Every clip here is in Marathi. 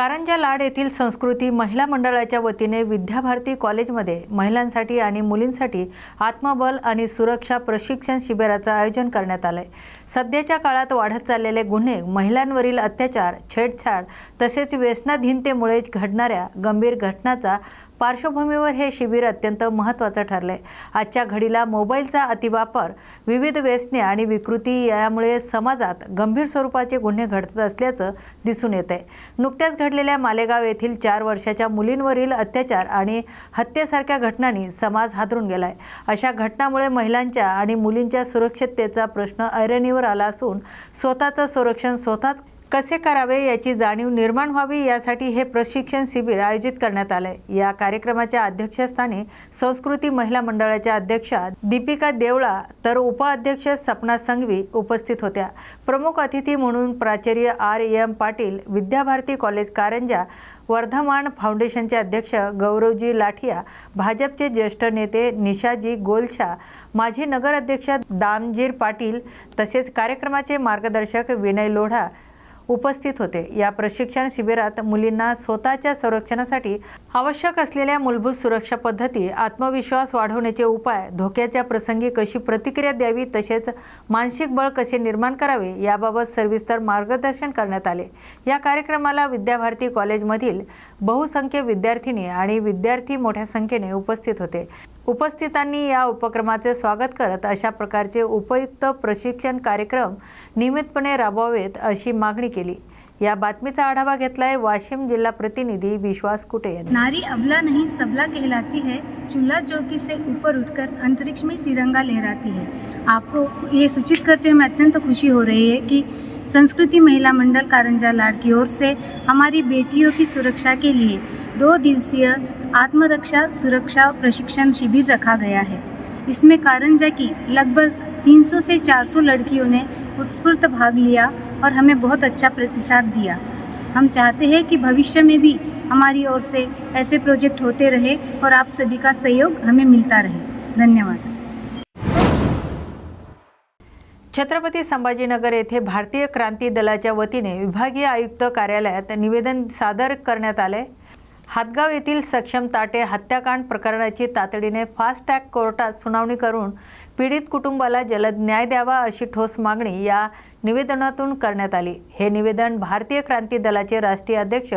कारंजा लाड येथील संस्कृती महिला मंडळाच्या वतीने विद्याभारती कॉलेजमध्ये महिलांसाठी आणि मुलींसाठी आत्मबल आणि सुरक्षा प्रशिक्षण शिबिराचं आयोजन करण्यात आलंय. सध्याच्या काळात वाढत चाललेले गुन्हे महिलांवरील अत्याचार छेडछाड तसेच व्यसनाधीनतेमुळे घडणाऱ्या गंभीर घटनाचा पार्श्वभूमीवर हे शिबिर अत्यंत महत्त्वाचं ठरलंय. आजच्या घडीला मोबाईलचा अतिवापर विविध व्यसने आणि विकृती यामुळे समाजात गंभीर स्वरूपाचे गुन्हे घडत असल्याचं दिसून येत आहे नुकत्याच घडलेल्या मालेगाव येथील चार वर्षाच्या मुलींवरील अत्याचार आणि हत्येसारख्या घटनांनी समाज हादरून गेलाय. अशा घटनामुळे महिलांच्या आणि मुलींच्या सुरक्षिततेचा प्रश्न ऐरणीवर आला असून स्वतःचं संरक्षण स्वतःच कसे करावे याची जाणीव निर्माण व्हावी यासाठी हे प्रशिक्षण शिबिर आयोजित करण्यात आलंय. या कार्यक्रमाच्या अध्यक्षस्थानी संस्कृती महिला मंडळाच्या अध्यक्षा दीपिका देवळा तर उपाध्यक्ष सपना संघवी उपस्थित होत्या. प्रमुख अतिथी म्हणून प्राचार्य R. M. Patil Vidyabharati college Karanja Vardhaman फाउंडेशनचे अध्यक्ष गौरवजी लाठिया भाजपचे ज्येष्ठ नेते निशाजी गोलछा माजी नगराध्यक्ष दामजीर पाटील तसेच कार्यक्रमाचे मार्गदर्शक विनय लोढा उपस्थित होते. या प्रशिक्षण शिबिरात मुलींना स्वतःच्या संरक्षणासाठी आवश्यक असलेल्या मूलभूत सुरक्षा पद्धती आत्मविश्वास वाढवण्याचे उपाय धोक्याच्या प्रसंगी कशी प्रतिक्रिया द्यावी तसेच मानसिक बळ कसे निर्माण करावे याबाबत सविस्तर मार्गदर्शन करण्यात आले. या कार्यक्रमाला विद्याभारती कॉलेजमधील बहुसंख्य विद्यार्थिनी आणि विद्यार्थी मोठ्या संख्येने उपस्थित होते. उपस्थितांनी या उपक्रमाचे स्वागत करत अशा प्रकारचे उपयुक्त प्रशिक्षण कार्यक्रम नियमितपणे राबवावेत अशी मागणी केली. या बातमीचा आढावा घेतलाय वाशिम जिल्हा प्रतिनिधी विश्वास कुटे यांनी. नारी अबला नहीं सबला कहलाती है चूल्हा चौकी से ऊपर उठकर अंतरिक्ष में तिरंगा लहराती है। आपको ये सूचित करते हुए अत्यंत अत्यंत खुशी हो रही है कि संस्कृति महिला मंडल कारंजा लाड की ओर से हमारी बेटियों की सुरक्षा के लिए दो दिवसीय आत्मरक्षा सुरक्षा प्रशिक्षण शिविर रखा गया है। इसमें कारंजा की लगभग 300 से 400 लड़कियों ने उत्स्फूर्त भाग लिया और हमें बहुत अच्छा प्रतिसाद दिया। हम चाहते हैं कि भविष्य में भी हमारी ओर से ऐसे प्रोजेक्ट होते रहे और आप सभी का सहयोग हमें मिलता रहे। धन्यवाद। छत्रपती संभाजीनगर येथे भारतीय क्रांती दलाच्या वतीने विभागीय आयुक्त कार्यालयात निवेदन सादर करण्यात आले हातगाव येथील सक्षम ताटे हत्याकांड प्रकरणाची तातडीने फास्ट ट्रॅक कोर्टात सुनावणी करून पीडित कुटुंबाला जलद न्याय द्यावा अशी ठोस मागणी या निवेदनातून करण्यात आली. हे निवेदन भारतीय क्रांती दलाचे राष्ट्रीय अध्यक्ष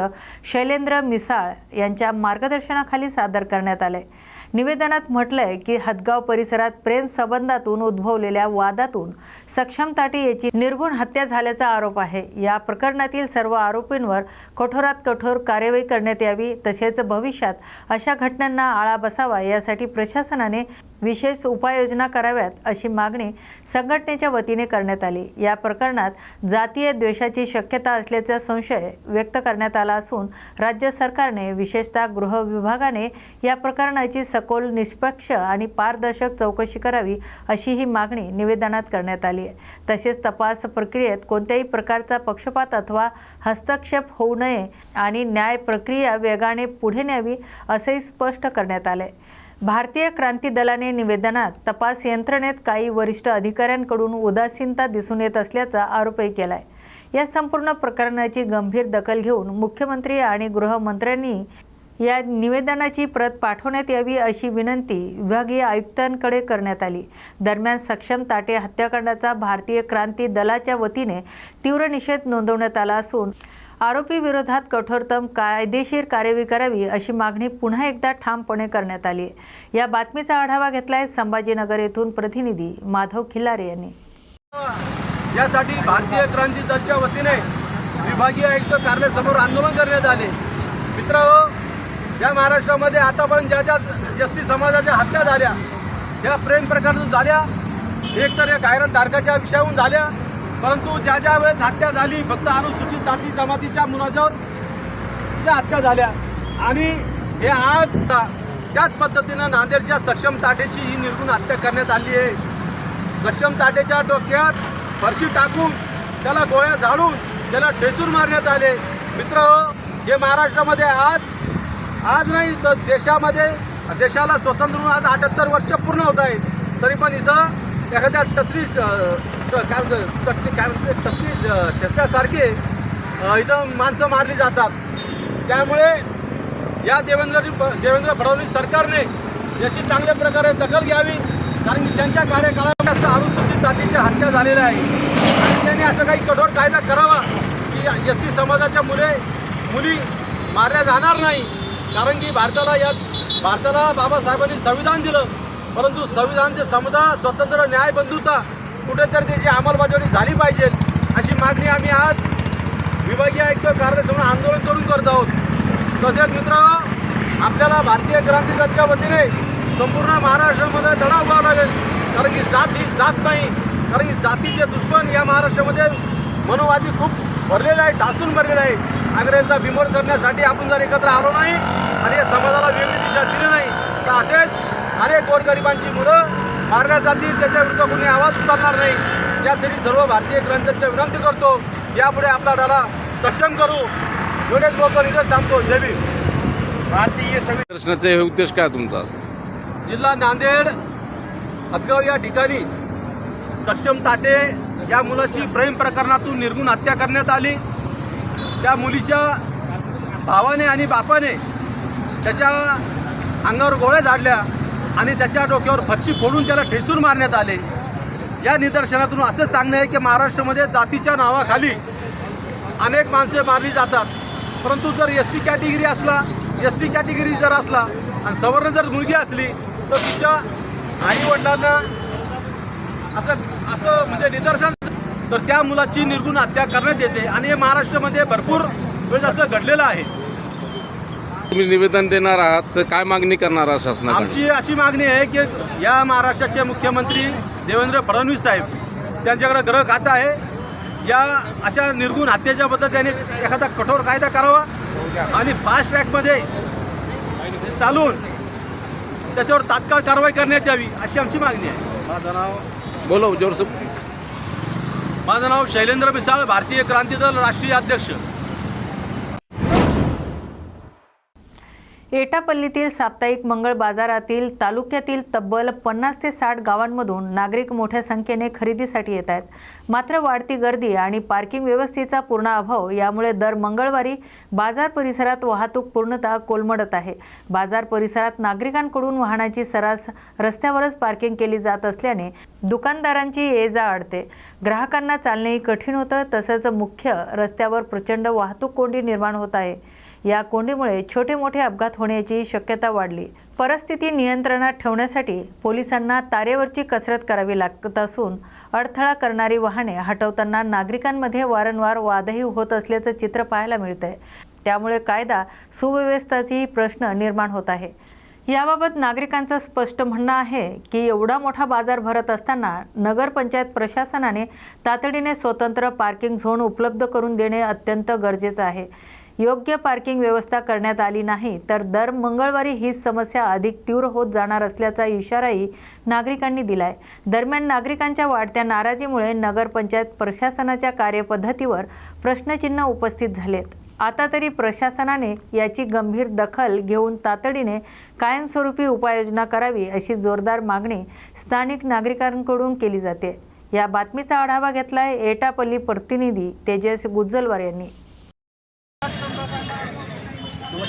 शैलेंद्र मिसाळ यांच्या मार्गदर्शनाखाली सादर करण्यात आले. निवेदनात म्हटलंय की हदगाव परिसरात प्रेम संबंधातून उद्भवलेल्या वादातून सक्षम ताटी याची निर्गुण हत्या झाल्याचा आरोप आहे. या प्रकरणातील सर्व आरोपींवर कठोरात कठोर कार्यवाही करण्यात यावी तसेच भविष्यात अशा घटनांना आळा बसावा यासाठी प्रशासनाने विशेष उपाययोजना कराव्यात अशी मागणी संघटनेच्या वतीने करण्यात आली. या प्रकरणात जातीय द्वेषाची शक्यता असल्याचा संशय व्यक्त करण्यात आला असून राज्य सरकारने विशेषतः गृह विभागाने या प्रकरणाची सखोल निष्पक्ष आणि पारदर्शक चौकशी करावी अशी ही मागणी निवेदनात करण्यात आली. आहे तसेच तपास प्रक्रियेत कोणत्याही प्रकारचा पक्षपात अथवा हस्तक्षेप होऊ नये आणि न्याय प्रक्रिया वेगाने पुढे न्यावी असंही स्पष्ट करण्यात आले. भारतीय क्रांती दलाने निवेदनात तपास यंत्रणेत काही वरिष्ठ अधिकाऱ्यांकडून उदासीनता दिसून येत असल्याचा आरोपही केला आहे या संपूर्ण प्रकरणाची गंभीर दखल घेऊन मुख्यमंत्री आणि गृहमंत्र्यांनी या निवेदनाची प्रत पाठवण्यात यावी अशी विनंती विभागीय आयुक्तांकडे करण्यात आली. दरम्यान सक्षम ताटे हत्याकांडाचा भारतीय क्रांती दलाच्या वतीने तीव्र निषेध नोंदवण्यात आला असून आरोपी विरोधात कठोरतम कायदेशीर कार्यवाही करावी अशी मागणी पुन्हा एकदा ठामपणे करण्यात आली आहे. या बातमीचा आढावा घेतलाय संभाजीनगर येथून प्रतिनिधी माधव खिल्लारे यांनी. यासाठी भारतीय क्रांती दलच्या वतीने विभागीय आयुक्त कार्यालयासमोर आंदोलन करण्यात आले. मित्र हो, ज्या महाराष्ट्रामध्ये आतापर्यंत ज्या ज्या एस सी समाजाच्या हत्या झाल्या त्या प्रेम प्रकरणातून झाल्या एकतर या गायरतधारकाच्या विषयाहून झाल्या परंतु ज्या ज्या वेळेस हत्या झाली फक्त अनुसूचित जाती जमातीच्या मुलाच्यावर ज्या हत्या झाल्या आणि हे आज त्याच पद्धतीनं नांदेडच्या सक्षम ताटेची ही निर्गुण हत्या करण्यात आली आहे. सक्षम ताटेच्या डोक्यात फरशी टाकून त्याला गोळ्या झाडून त्याला ठेचून मारण्यात आले. मित्र हे महाराष्ट्रामध्ये आज आज नाही तर देशामध्ये देशाला स्वतंत्र आज अठ्याहत्तर वर्ष पूर्ण होत आहे तरी पण इथं एखाद्या टचरी काय म्हणतं चटणी काय म्हणते टचरी अं, इथं माणसं मारली जातात. त्यामुळे या देवेंद्र देवेंद्र फडणवीस सरकारने याची चांगल्या प्रकारे दखल घ्यावी कारण की त्यांच्या कार्यकाळात असं अनुसूचित जातीच्या हत्या झालेल्या आहे. आणि त्यांनी असं काही कठोर कायदा करावा की एस सी समाजाच्या मुले मुली मारल्या जाणार नाही. कारण की भारताला या भारताला बाबासाहेबांनी संविधान दिलं. परंतु संविधानचे समता स्वतंत्र न्याय बंधुता कुठेतरी त्याची अंमलबजावणी झाली पाहिजे अशी मागणी आम्ही आज विभागीय आयुक्त कार्यालयासमोर आंदोलन करून करत आहोत. तसेच मित्र आपल्याला भारतीय क्रांती दलच्या वतीने संपूर्ण महाराष्ट्रामध्ये लढा उभारावा लागेल. कारण की जात ही जात नाही. कारण की जातीचे दुश्मन या महाराष्ट्रामध्ये मनोवादी खूप भरलेले आहे ढासून भरलेला आहे. अंग्रेजांचा बिमोड करण्यासाठी आपण जर एकत्र आलो नाही आणि या समाजाला वेगळी दिशा दिली नाही तर असेच अनेक गोरगरिबांची मुलं. मारल्या जातील त्याच्या विरुद्ध कोणी आवाज उचलणार नाही. त्यासाठी सर्व भारतीय क्रांतीच्या विनंती करतो. यापुढे आपला लढा सक्षम करू. एवढेच लोक इथे थांबतो. जय भीम. भारतीय प्रश्नाचा हे उद्देश काय तुमचा? जिल्हा नांदेड हदगाव या ठिकाणी सक्षम ताटे या मुलाची प्रेम प्रकरणातून निर्गुण हत्या करण्यात आली. त्या मुलीच्या भावाने आणि बापाने त्याच्या अंगावर गोळ्या झाडल्या. आणि त्याच्या डोक्यावर फरशी फोडून त्याला ठेचून मारण्यात आले. या निदर्शनातून असं सांगणं आहे की महाराष्ट्रामध्ये जातीच्या नावाखाली अनेक माणसे मारली जातात. परंतु जर एस सी कॅटेगरी असला एस टी कॅटेगरी जर असला आणि सवर्ण जर मुलगी असली तर तिच्या आईवडिलांना असं असं म्हणजे निदर्शन तर त्या मुलाची निर्गुण हत्या करण्यात येते. आणि हे महाराष्ट्रामध्ये भरपूर वेळेस असं घडलेलं आहे. तुम्ही निवेदन देणार आहात तर काय मागणी करणार आहात शासनाकडे आमची अशी मागणी आहे की या महाराष्ट्राचे मुख्यमंत्री देवेंद्र फडणवीस साहेब त्यांच्याकडे ग्रह खातं आहे. या अशा निर्गुण हत्येच्या बद्दल त्यांनी एखादा कठोर कायदा करावा आणि फास्ट ट्रॅकमध्ये चालून त्याच्यावर तात्काळ कारवाई करण्यात यावी अशी आमची मागणी आहे. माझं नाव बोला जोर माझं नाव शैलेंद्र मिसाळ भारतीय क्रांती दल राष्ट्रीय अध्यक्ष. एटापल्लीतील साप्ताहिक मंगळ बाजारातील तालुक्यातील तब्बल पन्नास ते साठ गावांमधून नागरिक मोठ्या संख्येने खरेदीसाठी येत आहेत. मात्र वाढती गर्दी आणि पार्किंग व्यवस्थेचा पूर्ण अभाव यामुळे दर मंगळवारी बाजार परिसरात वाहतूक पूर्णतः कोलमडत आहे. बाजार परिसरात नागरिकांकडून वाहनाची सरास रस्त्यावरच पार्किंग केली जात असल्याने दुकानदारांची ये जा अडते ग्राहकांना चालणेही कठीण होतं तसंच मुख्य रस्त्यावर प्रचंड वाहतूक कोंडी निर्माण होत आहे. या कोंडीमुळे छोटे मोठे अपघात होण्याची शक्यता वाढली. परिस्थिती नियंत्रणात ठेवण्यासाठी पोलिसांना तारेवरची कसरत करावी लागत असून अडथळा करणारी वाहने हटवताना नागरिकांमध्ये वारंवार वादही होत असल्याचं चित्र पाहायला मिळतंय. त्यामुळे कायदा सुव्यवस्थाचाही प्रश्न निर्माण होत आहे. याबाबत नागरिकांचं स्पष्ट म्हणणं आहे की एवढा मोठा बाजार भरत असताना नगरपंचायत प्रशासनाने तातडीने स्वतंत्र पार्किंग झोन उपलब्ध करून देणे अत्यंत गरजेचं आहे. योग्य पार्किंग व्यवस्था करण्यात आली नाही तर दर मंगळवारी ही समस्या अधिक तीव्र होत जाणार असल्याचा इशाराही नागरिकांनी दिलाय. दरम्यान नागरिकांच्या वाढत्या नाराजीमुळे नगरपंचायत प्रशासनाच्या कार्यपद्धतीवर प्रश्नचिन्ह उपस्थित झालेत. आता तरी प्रशासनाने याची गंभीर दखल घेऊन तातडीने कायमस्वरूपी उपाययोजना करावी अशी जोरदार मागणी स्थानिक नागरिकांकडून केली जाते. या बातमीचा आढावा घेतलाय एटापल्ली प्रतिनिधी तेजस गुज्जलवार यांनी.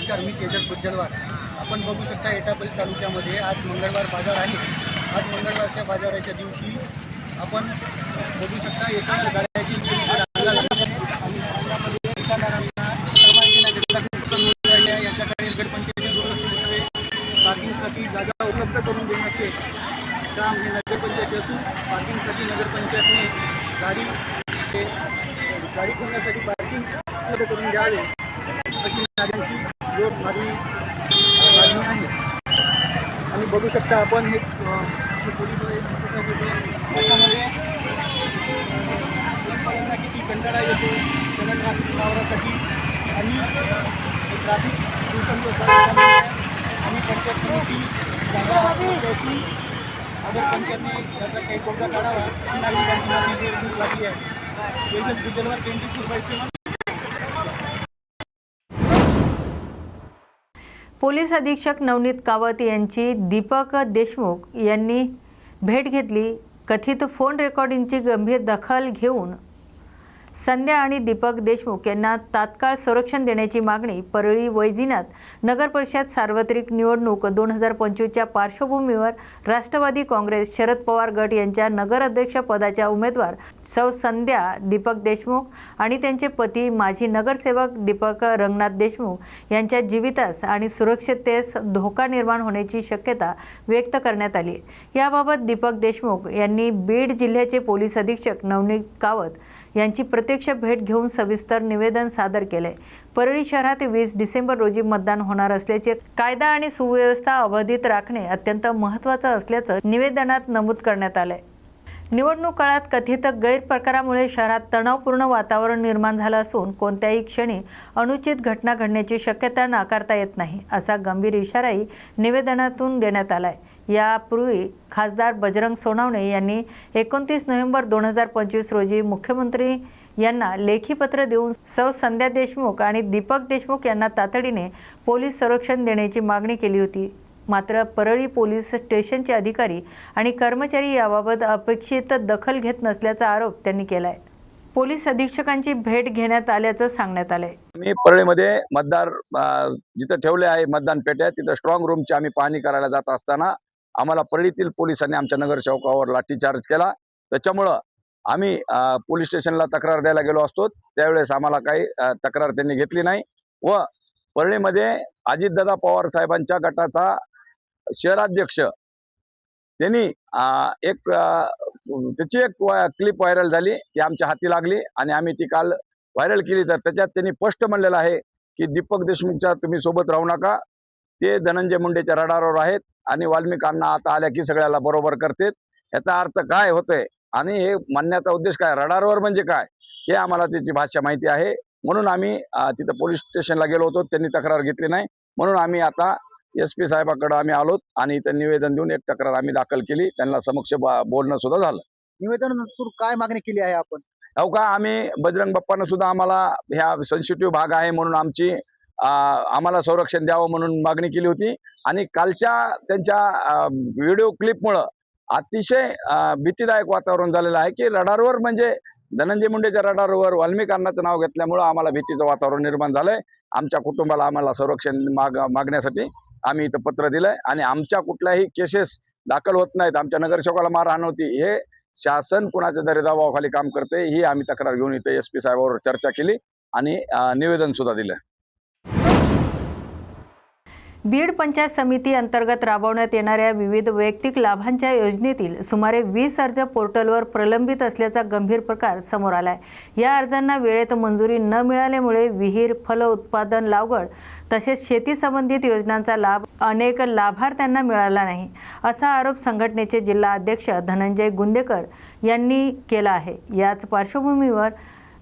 नमस्कार मी तेजस भुज्जलवार आपण बघू शकता एटापल्ली तालुक्यामध्ये आज मंगळवार बाजार आहे. आज मंगळवारच्या बाजाराच्या दिवशी आपण बघू शकता एका गाड्याची आहे. याच्याकडे नगरपंचायती दुर्लक्ष पार्किंगसाठी जागा उपलब्ध करून देण्याचे काम हे नगरपंचायती असून पार्किंगसाठी नगरपंचायतने गाडी ते गाडी करण्यासाठी पार्किंग उपलब्ध करून द्यावे अशी नागरिकांची लोक माझी मागणी आहे आणि बघू शकता आपण हे त्याच्यामध्ये लोकांना किती कंटाळा येतो सावरासाठी आणि ट्रॅफिक दिवसांदिवस आणि पंचायत समिती जागा त्याची अगर पंचायतने त्याचा काही तोडगा काढावा अशी नागरिकांची मागणी लागली आहे. Tejas Gujalwar twenty two police अधीक्षक नवनीत कावत यांची दीपक देशमुख यांनी भेट घेतली. कथित फोन रेकॉर्डिंगची गंभीर दखल घेऊन संध्या आणि दीपक देशमुख यांना तात्काळ संरक्षण देण्याची मागणी परळी वैजीनाथ नगर परिषद सार्वत्रिक निवडणूक दोन हजार पंचवीसच्या पार्श्वभूमीवर राष्ट्रवादी काँग्रेस शरद पवार गट यांच्या नगराध्यक्ष पदाच्या उमेदवार सौ संध्या दीपक देशमुख आणि त्यांचे पती माजी नगरसेवक दीपक रंगनाथ देशमुख यांच्या जीवितास आणि सुरक्षिततेस धोका निर्माण होण्याची शक्यता व्यक्त करण्यात आली. याबाबत दीपक देशमुख यांनी बीड जिल्ह्याचे पोलीस अधीक्षक नवनीत कावत यांची प्रत्यक्ष भेट घेऊन सविस्तर निवेदन सादर केले. परळी शहरात वीस डिसेंबर रोजी मतदान होणार असल्याचे कायदा आणि सुव्यवस्था अबाधित राखणे अत्यंत महत्त्वाचं असल्याचं निवेदनात नमूद करण्यात आलंय. निवडणूक काळात कथित गैरप्रकारामुळे शहरात तणावपूर्ण वातावरण निर्माण झालं असून कोणत्याही क्षणी अनुचित घटना घडण्याची शक्यता नाकारता येत नाही असा गंभीर इशाराही निवेदनातून देण्यात आलाय. यापूर्वी खासदार बजरंग सोनवणे यांनी एकोणतीस नोव्हेंबर दोन हजार पंचवीस रोजी मुख्यमंत्री यांना लेखी पत्र देऊन सौ संध्या देशमुख आणि दीपक देशमुख यांना तातडीने पोलीस संरक्षण देण्याची मागणी केली होती. मात्र परळी पोलीस स्टेशनचे अधिकारी आणि कर्मचारी याबाबत अपेक्षित दखल घेत नसल्याचा आरोप त्यांनी केलाय. पोलीस अधीक्षकांची भेट घेण्यात आल्याचं सांगण्यात आलंय. मी परळीमध्ये मतदार जिथं ठेवले आहे मतदान पेट्या तिथं स्ट्रॉंग रूमची आम्ही पाहणी करायला जात असताना आम्हाला परळीतील पोलिसांनी आमच्या नगर चौकावर लाठीचार्ज केला. त्याच्यामुळं आम्ही पोलीस स्टेशनला तक्रार द्यायला गेलो असतो. त्यावेळेस आम्हाला काही तक्रार त्यांनी घेतली नाही. व परळीमध्ये अजितदादा पवार साहेबांच्या गटाचा शहराध्यक्ष त्यांनी एक त्याची एक क्लिप व्हायरल झाली. ती आमच्या हाती लागली आणि आम्ही ती काल व्हायरल केली. तर त्याच्यात त्यांनी स्पष्ट म्हणलेलं आहे की दीपक देशमुखच्या तुम्ही सोबत राहू नका. ते धनंजय मुंडेच्या रडारवर आहेत आणि वाल्मिकांना आता आल्या की सगळ्याला बरोबर करतेत याचा अर्थ काय होतंय? आणि हे म्हणण्याचा उद्देश काय? रडारवर म्हणजे काय? हे आम्हाला त्याची भाषा माहिती आहे. म्हणून आम्ही तिथं पोलीस स्टेशनला गेलो होतो. त्यांनी तक्रार घेतली नाही. म्हणून आम्ही आता एस पी साहेबाकडे आम्ही आलोत आणि इथं निवेदन देऊन एक तक्रार आम्ही दाखल केली. त्यांना समक्ष बोलणं सुद्धा झालं. निवेदनातून काय मागणी केली आहे आपण? अहो का? आम्ही बजरंग बाप्पानं सुद्धा आम्हाला ह्या सेन्सिटिव्ह भाग आहे म्हणून आमची आम्हाला संरक्षण द्यावं म्हणून मागणी केली होती. आणि कालच्या त्यांच्या व्हिडिओ क्लिपमुळं अतिशय भीतीदायक वातावरण झालेलं आहे की रडारवर म्हणजे धनंजय मुंडेच्या रडारवर वाल्मिकांनाचं नाव घेतल्यामुळं आम्हाला भीतीचं वातावरण निर्माण झालंय. आमच्या कुटुंबाला आम्हाला संरक्षण माग मागण्यासाठी आम्ही इथं पत्र दिलंय. आणि आमच्या कुठल्याही केसेस दाखल होत नाहीत. आमच्या नगरसेवकाला मारहाण होती हे शासन कुणाच्या दरे दबावाखाली काम करते ही आम्ही तक्रार घेऊन इथे एस पी साहेबांवर चर्चा केली आणि निवेदनसुद्धा निवेदन सुद्धा दिलं. बीड पंचायत समिती अंतर्गत राबवण्यात येणाऱ्या विविध वैयक्तिक लाभांच्या योजनेतील सुमारे वीस अर्ज पोर्टलवर प्रलंबित असल्याचा गंभीर प्रकार समोर आलाय. या अर्जांना वेळेत मंजुरी न मिळाल्यामुळे विहीर फल उत्पादन लागवड तसेच शेती संबंधित योजनांचा लाभ अनेक लाभार्थ्यांना मिळाला नाही असा आरोप संघटनेचे जिल्हा अध्यक्ष धनंजय गुंदेकर यांनी केला आहे. याच पार्श्वभूमीवर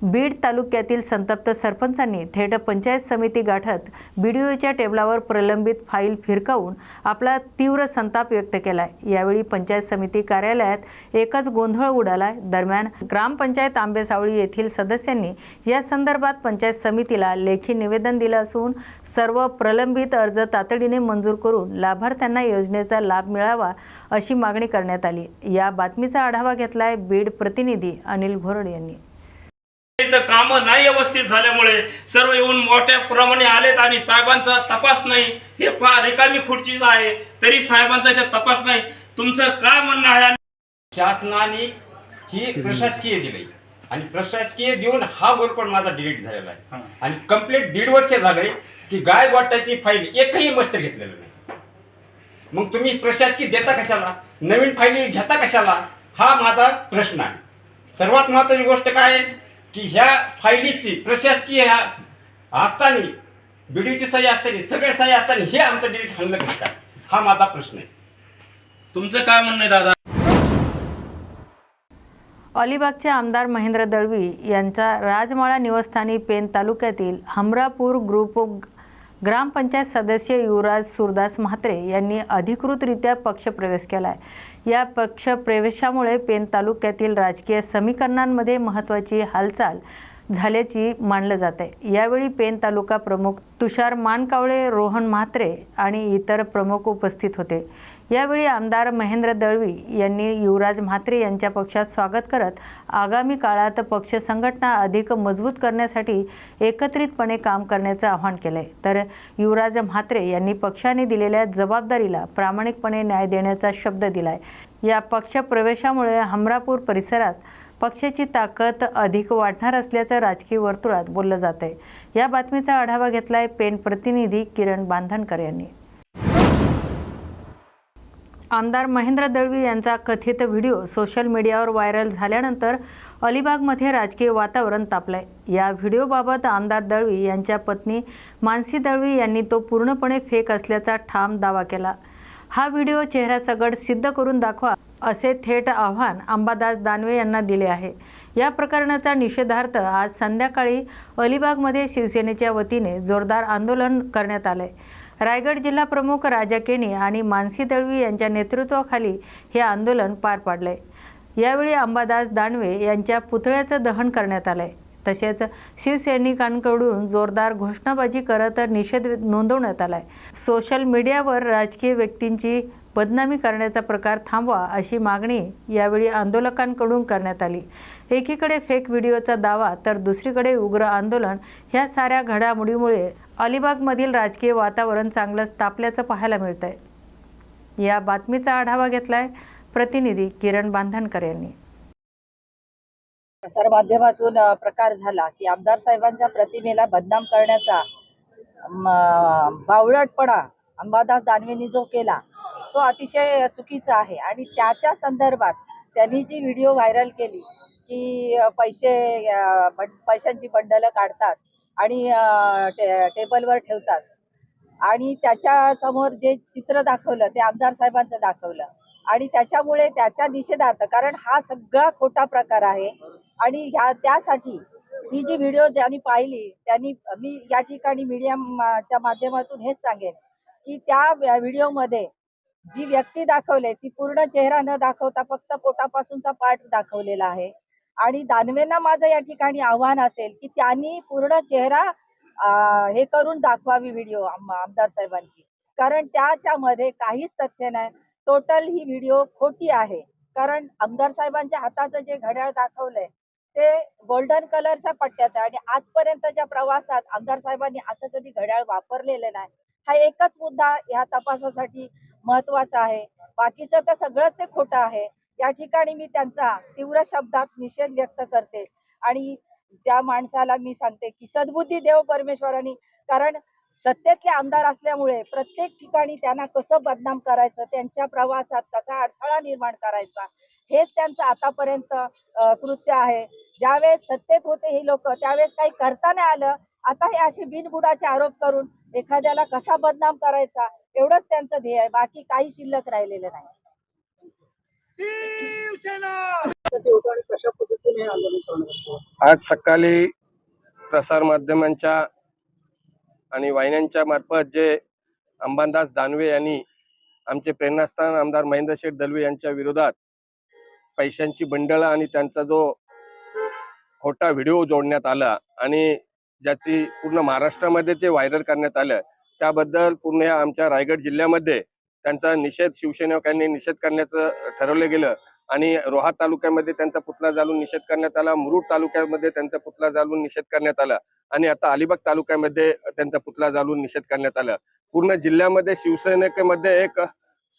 बीड तालुक्यातील संतप्त सरपंचांनी थेट पंचायत समिती गाठत बीडीओच्या टेबलावर प्रलंबित फाईल फिरकावून आपला तीव्र संताप व्यक्त केला. यावेळी पंचायत समिती कार्यालयात एकच गोंधळ उडालाय दरम्यान ग्रामपंचायत आंबेसावळी येथील सदस्यांनी या संदर्भात पंचायत समितीला लेखी निवेदन दिलं असून सर्व प्रलंबित अर्ज तातडीने मंजूर करून लाभार्थ्यांना योजनेचा लाभ मिळावा अशी मागणी करण्यात आली. या बातमीचा आढावा घेतलाय बीड प्रतिनिधी अनिल घोरड यांनी. इथं कामं नाही व्यवस्थित झाल्यामुळे सर्व येऊन मोठ्या प्रमाणे आलेत आणि साहेबांचा तपास नाही. हे फार रिकामी खुर्चीच आहे. तरी साहेबांचा इथे तपास नाही. तुमचं काय म्हणणं आहे? शासनाने ही प्रशासकीय दिली आणि प्रशासकीय देऊन हा गोलकोड माझा डिलीट झालेला आहे. आणि कंप्लीट दीड वर्ष झाले की गाय गोट्याची फाईल एकही मस्त घेतलेलं नाही. मग तुम्ही प्रशासकीय देता कशाला? नवीन फायली घेता कशाला? हा माझा प्रश्न आहे. सर्वात महत्त्वाची गोष्ट काय आहे? की ह्या फायलीची प्रशासकीय ह्या असताना बीडीची सही असताना सगळे सही असताना हे आमचं डिलीट हल्लं कसं काय? हा माझा प्रश्न आहे. तुमचं काय म्हणणं आहे दादा? अलिबागचे आमदार महेंद्र दळवी यांचा राजमाळा निवासस्थानी पेन तालुक्यातील हमरापूर ग्रुप ग्रामपंचायत सदस्य युवराज सुरदास म्हात्रे यांनी अधिकृतरित्या पक्षप्रवेश केला आहे या पक्षप्रवेशामुळे पेन तालुक्यातील राजकीय समीकरणांमध्ये महत्त्वाची हालचाल झाल्याची मानलं जात आहे यावेळी पेन तालुका प्रमुख तुषार मानकावळे रोहन म्हात्रे आणि इतर प्रमुख उपस्थित होते. यावेळी आमदार महेंद्र दळवी यांनी युवराज म्हात्रे यांच्या पक्षात स्वागत करत आगामी काळात पक्ष संघटना अधिक मजबूत करण्यासाठी एकत्रितपणे काम करण्याचं आवाहन केलंय. तर युवराज म्हात्रे यांनी पक्षाने दिलेल्या जबाबदारीला प्रामाणिकपणे न्याय देण्याचा शब्द दिलाय. या पक्ष प्रवेशामुळे हमरापूर परिसरात पक्षाची ताकद अधिक वाढणार असल्याचं राजकीय वर्तुळात बोललं जात आहे या बातमीचा आढावा घेतलाय पेन प्रतिनिधी किरण बांधणकर यांनी. आमदार महेंद्र दळवी यांचा कथित व्हिडिओ सोशल मीडियावर व्हायरल झाल्यानंतर अलिबागमध्ये राजकीय वातावरण तापलंय. या व्हिडिओबाबत आमदार दळवी यांच्या पत्नी मानसी दळवी यांनी तो पूर्णपणे फेक असल्याचा ठाम दावा केला. हा व्हिडिओ चेहऱ्यासगट सिद्ध करून दाखवा असे थेट आव्हान अंबादास दानवे यांना दिले आहे. या प्रकरणाचा निषेधार्थ आज संध्याकाळी अलिबागमध्ये शिवसेनेच्या वतीने जोरदार आंदोलन करण्यात आलं आहे रायगड जिल्हा प्रमुख राजा केनी आणि मानसी दळवी यांच्या नेतृत्वाखाली हे आंदोलन पार पाडले यावेळी अंबादास दानवे यांच्या पुतळ्याचं दहन करण्यात आलंय. तसेच शिवसैनिकांकडून जोरदार घोषणाबाजी करत निषेध नोंदवण्यात आलाय. सोशल मीडियावर राजकीय व्यक्तींची बदनामी करण्याचा प्रकार थांबवा अशी मागणी यावेळी आंदोलकांकडून करण्यात आली. एकीकडे फेक व्हिडिओचा दावा तर दुसरीकडे उग्र आंदोलन. ह्या साऱ्या घडामोडीमुळे अलिबागमधील राजकीय वातावरण चांगलंच तापल्याचं पाहायला मिळतंय. या बातमीचा आढावा घेतलाय प्रतिनिधी किरण बांधणकर यांनी. प्रसारमाध्यमातून प्रकार झाला की आमदार साहेबांच्या प्रतिमेला बदनाम करण्याचा म, बावळटपणा अंबादास दानवेंनी जो केला तो अतिशय चुकीचा आहे. आणि त्याच्या संदर्भात त्यांनी जी व्हिडिओ व्हायरल केली की पैसे पैशांची बंडलं काढतात आणि टे टेबलवर ठेवतात. आणि त्याच्यासमोर जे चित्र दाखवलं ते आमदार साहेबांचं दाखवलं. आणि त्याच्यामुळे त्याच्या निषेधार्थ कारण हा सगळा खोटा प्रकार आहे. आणि ह्या त्यासाठी ही जी व्हिडिओ ज्यांनी पाहिली त्यांनी मी या ठिकाणी मीडियाच्या माध्यमातून हेच सांगेन की त्या व्हिडिओमध्ये जी व्यक्ती दाखवले ती पूर्ण चेहरा न दाखवता फक्त पोटापासूनचा पार्ट दाखवलेला आहे. आणि दानवेंना माझं या ठिकाणी आव्हान असेल की त्यांनी पूर्ण चेहरा हे करून दाखवावी व्हिडिओ आमदार साहेबांची. कारण त्याच्यामध्ये काहीच तथ्य नाही. टोटल ही व्हिडिओ खोटी आहे. कारण आमदार साहेबांच्या हाताचं जे घड्याळ दाखवलंय ते गोल्डन कलरच्या पट्ट्याचं आणि आजपर्यंतच्या प्रवासात आमदार साहेबांनी असं कधी घड्याळ वापरलेलं नाही. हा एकच मुद्दा ह्या तपासासाठी महत्वाचं आहे. बाकीचं तर सगळंच ते खोटं आहे. या ठिकाणी मी त्यांचा तीव्र शब्दात निषेध व्यक्त करते. आणि त्या माणसाला मी सांगते की सद्बुद्धी देव परमेश्वरांनी कारण सत्तेतले आमदार असल्यामुळे प्रत्येक ठिकाणी त्यांना कसं बदनाम करायचं त्यांच्या प्रवासात कसा अडथळा निर्माण करायचा हेच त्यांचं आतापर्यंत कृत्य आहे. ज्यावेळेस सत्तेत होते हे लोक त्यावेळेस काही करता नाही आलं. आता हे असे बिनबुडाचे आरोप करून एखाद्याला कसा बदनाम करायचा एवढंच त्यांचं ध्येय आहे. बाकी काही शिल्लक राहिलेलं नाही. आज सकाळी प्रसारमाध्यमांच्या आणि वाहिन्यांच्या मार्फत जे अंबादास दानवे यांनी आमचे प्रेरणास्थान आमदार महेंद्र शेठ दलवे यांच्या विरोधात पैशांची बंडळं आणि त्यांचा जो खोटा व्हिडिओ जोडण्यात आला आणि ज्याची पूर्ण महाराष्ट्रामध्ये ते व्हायरल करण्यात आलं त्याबद्दल पूर्ण या आमच्या रायगड जिल्ह्यामध्ये त्यांचा निषेध शिवसैनिकांनी निषेध करण्याचं ठरवलं गेलं. आणि रोहा तालुक्यामध्ये त्यांचा पुतळा जाळून निषेध करण्यात आला. मुरुड तालुक्यामध्ये त्यांचा पुतळा जाळून निषेध करण्यात आला. आणि आता अलिबाग तालुक्यामध्ये त्यांचा पुतळा जाळून निषेध करण्यात आला. पूर्ण जिल्ह्यामध्ये शिवसेनेमध्ये एक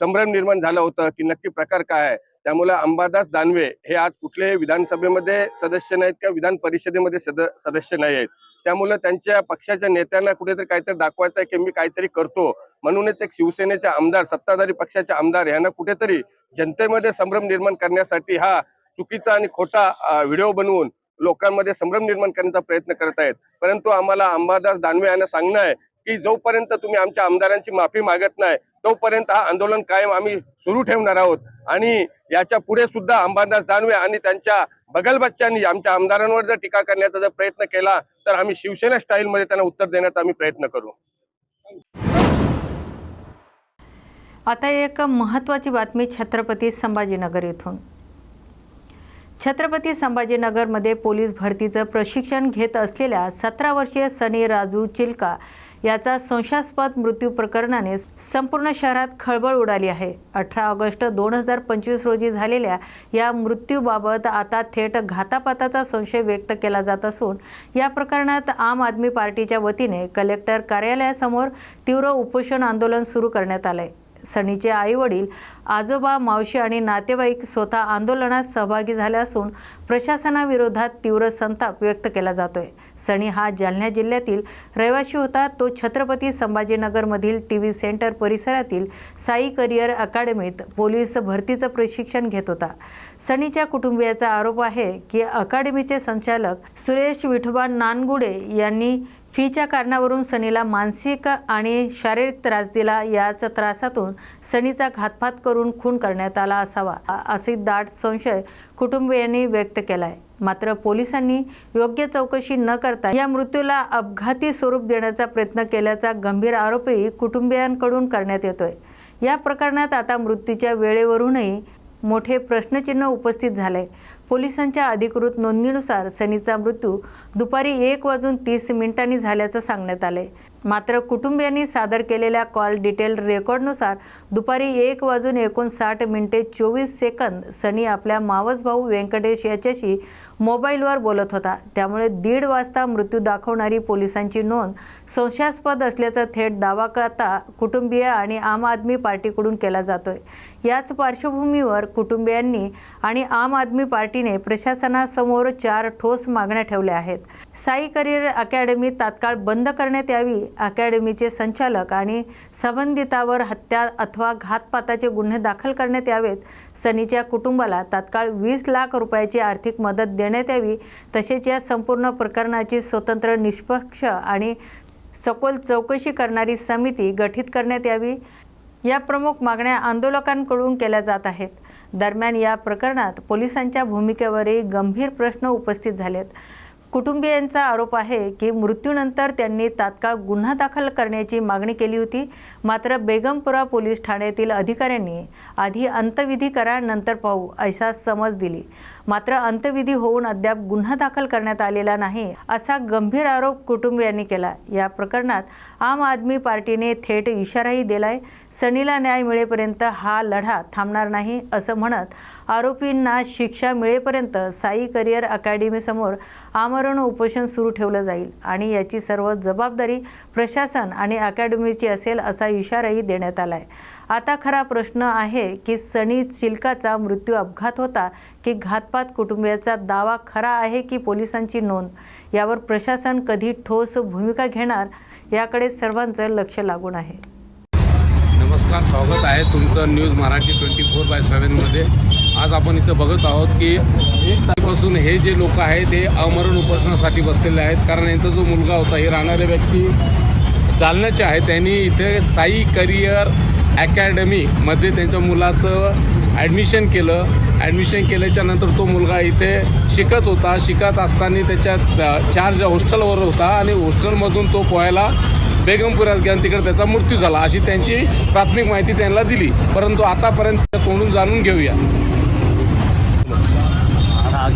संभ्रम निर्माण झालं होतं की नक्की प्रकार काय आहे. त्यामुळे अंबादास दानवे हे आज कुठल्याही विधानसभेमध्ये सदस्य नाहीत किंवा विधान परिषदेमध्ये सद सदस्य नाही आहेत. त्यामुळे त्यांच्या पक्षाच्या नेत्यांना कुठेतरी काहीतरी दाखवायचं आहे की मी काहीतरी करतो. म्हणूनच एक शिवसेनेचे आमदार सत्ताधारी पक्षाचे आमदार यांना कुठेतरी जनतेमध्ये संभ्रम निर्माण करण्यासाठी हा चुकीचा आणि खोटा व्हिडिओ बनवून लोकांमध्ये संभ्रम निर्माण करण्याचा प्रयत्न करत आहेत. परंतु आम्हाला अंबादास दानवे यांना सांगणं आहे की जोपर्यंत तुम्ही आमच्या आमदारांची माफी मागत नाही तोपर्यंत हा आंदोलन कायम आम्ही सुरू ठेवणार आहोत. आणि याच्यापुढे सुद्धा अंबादास दानवे आणि त्यांच्या बगलबच्च्यांनी आमच्या आमदारांवर जर टीका करण्याचा जर प्रयत्न केला तर आम्ही शिवसेना स्टाईलमध्ये त्यांना उत्तर देण्याचा आम्ही प्रयत्न करू. आता एक महत्त्वाची बातमी छत्रपती संभाजीनगर येथून छत्रपती संभाजीनगरमध्ये पोलीस भरतीचं प्रशिक्षण घेत असलेल्या सतरा वर्षीय सनी राजू चिलका याचा संशयास्पद मृत्यू प्रकरणाने संपूर्ण शहरात खळबळ उडाली आहे. अठरा ऑगस्ट दोन हजार पंचवीस रोजी झालेल्या या मृत्यूबाबत आता थेट घातापाताचा संशय व्यक्त केला जात असून या प्रकरणात आम आदमी पार्टीच्या वतीने कलेक्टर कार्यालयासमोर तीव्र उपोषण आंदोलन सुरू करण्यात आलंय. सनीचे आई वडील आजोबा मावशी आणि नातेवाईक स्वतः आंदोलनात सहभागी झाले असून प्रशासनाविरोधात तीव्र संताप व्यक्त केला जातोय. सनी हा जालना जिल्ह्यातील रहिवाशी होता. तो छत्रपती संभाजीनगरमधील टी व्ही सेंटर परिसरातील साई करिअर अकादमीत पोलीस भरतीचं प्रशिक्षण घेत होता. सनीच्या कुटुंबियाचा आरोप आहे की अकादमीचे संचालक सुरेश विठोबा नानगुडे यांनी फीच्या कारणावरून सनीला मानसिक आणि शारीरिक त्रास दिला याच त्रासातून सनीचा घातपात करून खून करण्यात आला असावा असे दाट संशय कुटुंबियांनी व्यक्त केलाय. मात्र पोलिसांनी योग्य चौकशी न करता या मृत्यूला अपघाती स्वरूप देण्याचा प्रयत्न केल्याचा गंभीर आरोपही कुटुंबियांकडून करण्यात येतोय. या प्रकरणात आता मृत्यूच्या वेळेवरूनही मोठे प्रश्नचिन्ह उपस्थित झाले पोलिसांच्या अधिकृत नोंदणीनुसार सनीचा मृत्यू दुपारी एक वाजून तीस मिनिटांनी झाल्याचं सांगण्यात आलंय. मात्र कुटुंबियांनी सादर केलेल्या कॉल डिटेल रेकॉर्डनुसार दुपारी एक वाजून एकोणसाठ मिनिटे चोवीस सेकंद सनी आपल्या मावस भाऊ व्यंकटेश याच्याशी मोबाईलवर बोलत होता. त्यामुळे दीड वाजता मृत्यू दाखवणारी पोलिसांची नोंद संशयास्पद असल्याचा थेट दावा करता कुटुंबीय आणि आम आदमी पार्टीकडून केला जातोय. याच पार्श्वभूमीवर कुटुंबियांनी आणि आम आदमी पार्टीने प्रशासनासमोर चार ठोस मागण्या ठेवल्या आहेत. साई करिअर अकॅडमी तात्काळ बंद करण्यात यावी अकॅडमीचे संचालक आणि संबंधितावर हत्या अथवा घातपाताचे गुन्हे दाखल करण्यात यावेत. सनीच्या कुटुंबाला तात्काळ वीस लाख रुपयाची आर्थिक मदत देण्यात यावी तसेच या संपूर्ण प्रकरणाची स्वतंत्र निष्पक्ष आणि सखोल चौकशी करणारी समिती गठीत करण्यात यावी. या प्रमुख मागण्या आंदोलकांकडून केल्या जात आहेत. दरम्यान या प्रकरणात पोलिसांच्या भूमिकेवरही गंभीर प्रश्न उपस्थित झालेत. कुटुंबियांचा आरोप आहे की मृत्यूनंतर त्यांनी तात्काळ गुन्हा दाखल करण्याची मागणी केली होती. मात्र बेगमपुरा पोलीस ठाण्यातील अधिकाऱ्यांनी आधी अंतविधी करा नंतर पाहू असा समज दिली. मात्र अंतविधी होऊन अद्याप गुन्हा दाखल करण्यात आलेला नाही असा गंभीर आरोप कुटुंबियांनी केला. या प्रकरणात आम आदमी पार्टीने थेट इशाराही दिलाय. सनीला न्याय मिळेपर्यंत हा लढा थांबणार नाही असं म्हणत आरोपींना शिक्षा मिळेपर्यंत साई करिअर अकॅडमीसमोर आमरण उपोषण सुरू ठेवलं जाईल आणि याची सर्व जबाबदारी प्रशासन आणि अकॅडमीची असेल असा इशाराही देण्यात आला आहे आता खरा प्रश्न आहे की सनी चिल्काचा मृत्यू अपघात होता की घातपात कुटुंबियाचा दावा खरा आहे की पोलिसांची नोंद? यावर प्रशासन कधी ठोस भूमिका घेणार? याकडे सर्वांचं लक्ष लागून आहे. नमस्कार स्वागत आहे तुमचं news Marathi twenty four by सेवनमध्ये आज आपण इथं बघत आहोत की एक तारखेपासून हे जे लोक आहेत ते अमरण उपासनासाठी बसलेले आहेत. कारण यांचा जो मुलगा होता हे राहणारे व्यक्ती जालन्याचे आहे त्यांनी इथे साई करिअर अकॅडमीमध्ये त्यांच्या मुलाचं ॲडमिशन केलं. ॲडमिशन केल्याच्यानंतर तो मुलगा इथे शिकत होता. शिकत असताना त्याच्या चार्ज हॉस्टेलवर होता आणि हॉस्टेलमधून तो पोहायला बेगमपुरात गेला आणि तिकडे त्याचा मृत्यू झाला. अशी त्यांची प्राथमिक माहिती त्यांना दिली. परंतु आतापर्यंत तोंडून जाणून घेऊया.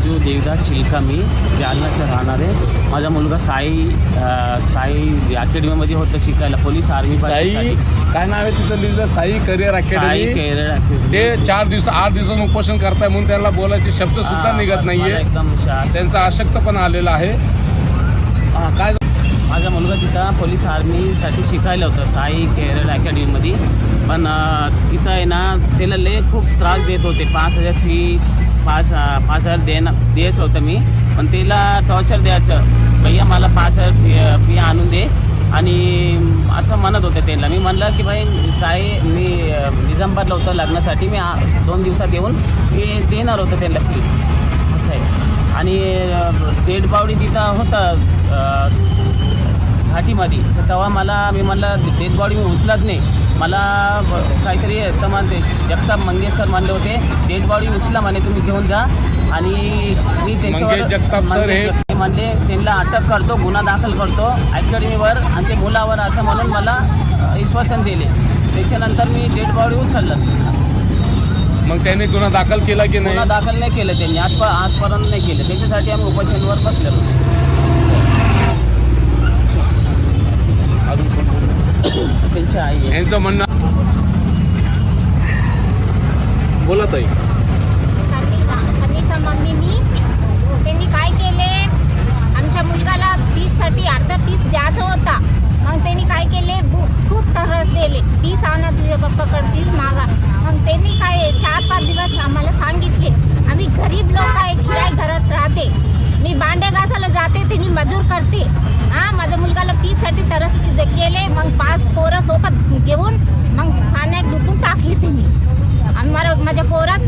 राजू देवदास चिलका मी जालनाचा राहणार आहे. माझा मुलगा साई अ, साई अकॅडमीमध्ये होतं शिकायला पोलीस आर्मी साई काय नाव आहे तिथं लिहिलं साई करिअर साई अकॅडमी. केरळ ते चार दिवस आठ दिवसांचं उपोषण करताय म्हणून त्यांना बोलायचे शब्द सुद्धा हा, निघत बस नाहीये. मला एकदम शा- त्यांचा अशक्तपणा आलेला आहे. हा, काय माझा मुलगा तिथं पोलीस आर्मीसाठी शिकायला होतं साई केरळ अकॅडमीमध्ये. पण अ, तिथं आहे ना त्याला लय खूप त्रास देत होते. पाच हजार फी पाच पाच हजार देणं द्यायचं होतं मी. पण त्याला टॉर्चर द्यायचं. भैया मला पाच हजार फी फी आणून दे. आणि असं म्हणत होते त्यांना. मी म्हणलं की भाई साई मी अ, होतं लग्नासाठी. मी दोन दिवसात येऊन मी देणार होतं त्यांना फी असं आहे. आणि देडबावडी तिथं होतं घाटीमध्ये. तर तेव्हा मला मी म्हणलं डेड मी उचलत नाही. मला काहीतरी तर म्हणते जगताप मंगेश सर म्हणले होते डेड बॉडी उचला म्हणे तुम्ही घेऊन जा. आणि मी जगताप म्हणले त्यांना अटक करतो गुन्हा दाखल करतो अकॅडमीवर आणि ते मुलावर असं म्हणून मला विश्वासन दिले. त्याच्यानंतर मी डेड बॉडी उचललं. मग त्यांनी गुन्हा दाखल केला की गुन्हा नाही दाखल नाही केलं त्यांनी आज आजपर्यंत नाही केलं. त्याच्यासाठी आम्ही उपोषणवर बसलेलो अजून त्यांची आई आहे यांचं म्हणणं बोला ताई. सनीचा त्यांनी काय केले? आमच्या मुलगाला फीससाठी अर्धा फीस द्यायचा होता. मग त्यांनी काय केले? खूप त्रास दिले. फीस आणा तुझ्या पप्पाकडे फीस मागा. मग त्यांनी काय चार पाच दिवस आम्हाला सांगितले. आम्ही गरीब लोक आहे किराय घरात राहते. मी भांडे घासायला जाते त्यांनी मजूर करते. हा माझ्या मुलगाला फीससाठी तरस केले मग पाच पोरं सोबत घेऊन मग पाण्यात डुबून टाकली त्यांनी आणि मला माझ्या पोरात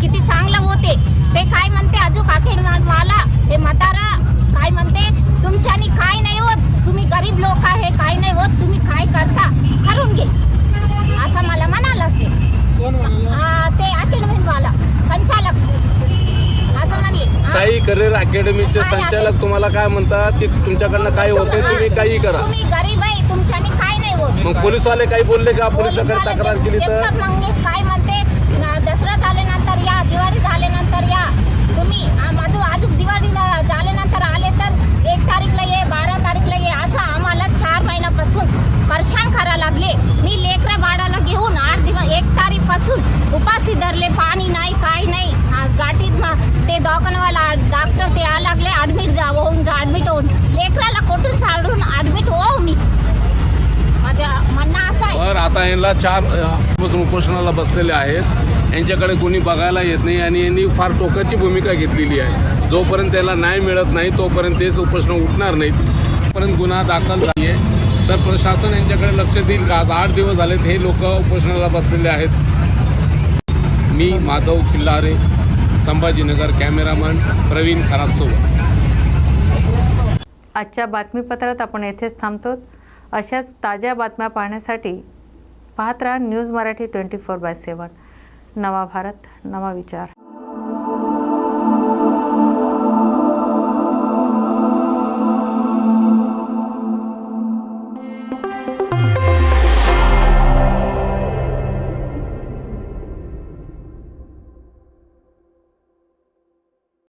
किती चांगलं होते. ते काय म्हणते अजून काकेड मला ते म्हातारा काय म्हणते तुमच्यानी काय नाही होत. तुम्ही गरीब लोक आहे काय नाही होत. तुम्ही काय करता करून घे. असं मला म्हणाला ते. हा, ते वाला संचालक. साई करिअर अकॅडमीचे संचालक तुम्हाला काय म्हणतात की तुमच्याकडनं काय होते तुम्ही काही करा. तुम्ही गरीब आहे तुमच्यानी काय नाही होत. मग पोलीसवाले काही बोलले का? पोलिसाकडे तक्रार केली तर? मंगेश काय म्हणते? दसरा झाल्यानंतर या दिवाळी झाल्यानंतर या. तुम्ही माझं अजून दिवाळी झाल्यानंतर आले तर एक तारीखला ये बारा तारीखला ये असं आम्हाला चार महिन्यापासून परेशान करा लागले. मी लेकरा बाळाला घेऊन आठ दिवस एक तारीखपासून उपाशी धरले पाणी नाही काय नाही. गाठीत ते दवाखानावाला डॉक्टर ते आ लागले ऍडमिट जा होऊन जा ऍडमिट होऊन. लेकराला कुठून साडून ऍडमिट हो मी माझ्या म्हणणं असं आहे. आता यांना चारपासून उपोषणाला बसलेले आहेत. यांच्याकडे कोणी बघायला येत नाही आणि यांनी फार टोकाची भूमिका घेतलेली आहे. जोपर्यंत त्याला न्याय मिळत नाही तोपर्यंत तेच उपोषण उठणार नाहीत. पर्यंत गुन्हा दाखल झाली आहे तर प्रशासन यांच्याकडे लक्ष देईल का? आज आठ दिवस झालेत हे लोक उपोषणाला बसलेले आहेत. मी माधव खिल्लारे. संभाजीनगर कॅमेरामन प्रवीण खराबसोबत आजच्या बातमीपत्रात आपण येथेच थांबतो. अशाच ताज्या बातम्या पाहण्यासाठी पाहत राहा news Marathi twenty four by seven नवा भारत नवा विचार.